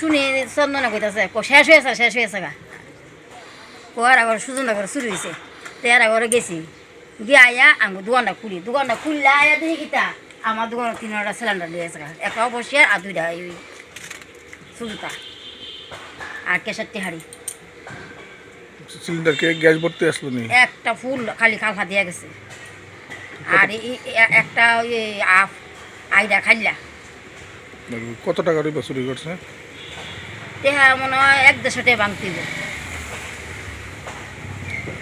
শুনি চন্দনা কইতাছে শেষ হয়েছে শেষ হয়েছে গা। কোয়ার আগর সুজনা করে শুরু হয়েছে তের আগরে গেছি। গিয়ে আয়া আমি দোকানটা খুলি। দোকানটা খুললে আয়া দেখি কিতা আমার দোকানে তিনটা সিলিন্ডার দিয়ে আছে একটা অবশ্যই আর দুইটা ওই সুজুতা আর কেশার তেহারি। সিলিন্ডার কে গ্যাস ভর্তি আসলো নি? একটা ফুল খালি খালফা দিয়ে গেছে। আর একটা ওই আফ আইডা খাইলা। কত টাকার ওই চুরি করছে? তেহা মনে হয় এক দেড়শো টাকা ভাঙতিব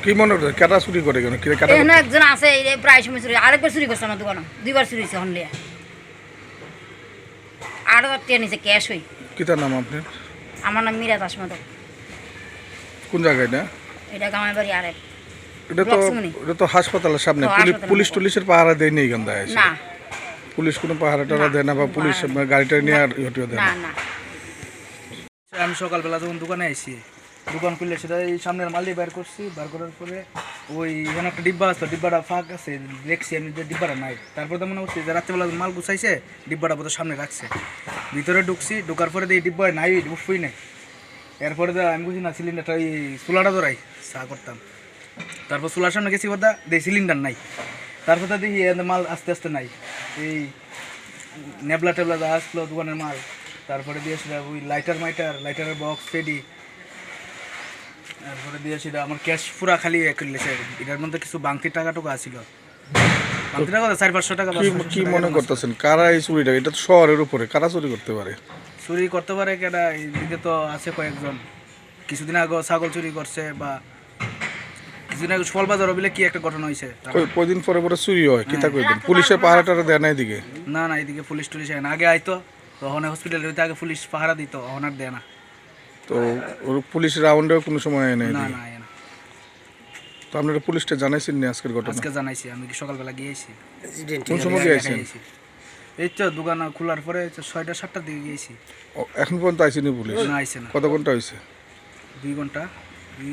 কি মনে করছে? কেটা চুরি করে কেন? কেটা এখানে একজন আছে এই প্রায় সময় চুরি আরেকবার চুরি করছে আমার দোকানে দুইবার চুরি হয়েছে টাকা ক্যাশ হই। কিতার নাম আপনার? আমার নাম মিরাজ কোন জায়গায় না এটা বাড়ি আরেক এটা তো এটা তো হাসপাতালের সামনে। পুলিশ টুলিশের পাহারা দেয় নেই এখান না। পুলিশ কোনো পাহারা টাহারা দেয় না বা পুলিশ গাড়িটা নিয়ে আর দেয় না। আমি সকালবেলা যখন দোকানে আইছি, দোকান খুললে সেটা এই সামনের মালি বের করছি। বের করার পরে ওই এখানে একটা ডিব্বা আসতো ডিব্বাটা ফাঁক আছে, দেখছি আমি যে ডিব্বাটা নাই। তারপর তো মনে হচ্ছে যে রাত্রেবেলা মাল গুছাইছে, ডিব্বাটা বোধহয় সামনে রাখছে। ভিতরে ঢুকছি, ঢোকার পরে এই ডিব্বা নাই উঠবই নাই। এরপরে তো আমি বুঝি না সিলিন্ডারটা ওই চুলাটা ধরাই, চা করতাম। তারপর চুলার সামনে গেছি কথা দেখি সিলিন্ডার নাই। তারপর তো দেখি মাল আস্তে আস্তে নাই। এই নেবলা টেবলা যা আসলো দোকানের মাল তারপরে দিয়েছিল ওই লাইটার মাইটার লাইটারের বক্স টেডি তারপরে দিয়েছিল আমার ক্যাশ পুরা খালি করলেছে এটার মধ্যে কিছু টাকা টুকু বাংতি টাকা চার পাঁচশো টাকা কি পাঁচশো পাঁচশো কি টাকা মনে করতেছেন? কারা এই চুরিটা? এটা তো শহরের উপরে। কারা চুরি করতে পারে? চুরি করতে পারে কেটা এইদিকে তো আছে কয়েকজন। কিছুদিন আগে ছাগল চুরি করছে বা কিছুদিন আগে ফল বাজার বলে কি একটা ঘটনা হয়েছে কয়দিন পরে পরে চুরি হয়? পুলিশের পাহারা টাহারা দেয় না এদিকে? না না এদিকে পুলিশ টুলিশ আগে আইতো তখন হসপিটালে হইতে আগে পুলিশ পাহারা দিত আর দেয় না। তো ওর পুলিশ রাউন্ডেও কোনো সময় এনে না না না তো আপনারা পুলিশটা জানাইছেন নি আজকের ঘটনা? আজকে জানাইছি আমি কি সকালবেলা গিয়েছি? কোন সময় গিয়েছেন? গিয়েছি। এই তো দোকান খোলার পরে ছয়টা সাতটার দিকে গিয়েছি। ও, এখন পর্যন্ত আইসিনি পুলিশ? না আইসে না। কত ঘণ্টা হয়েছে দুই ঘণ্টা দুই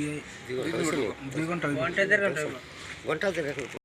দুই ঘণ্টা। ঘণ্টা দেড়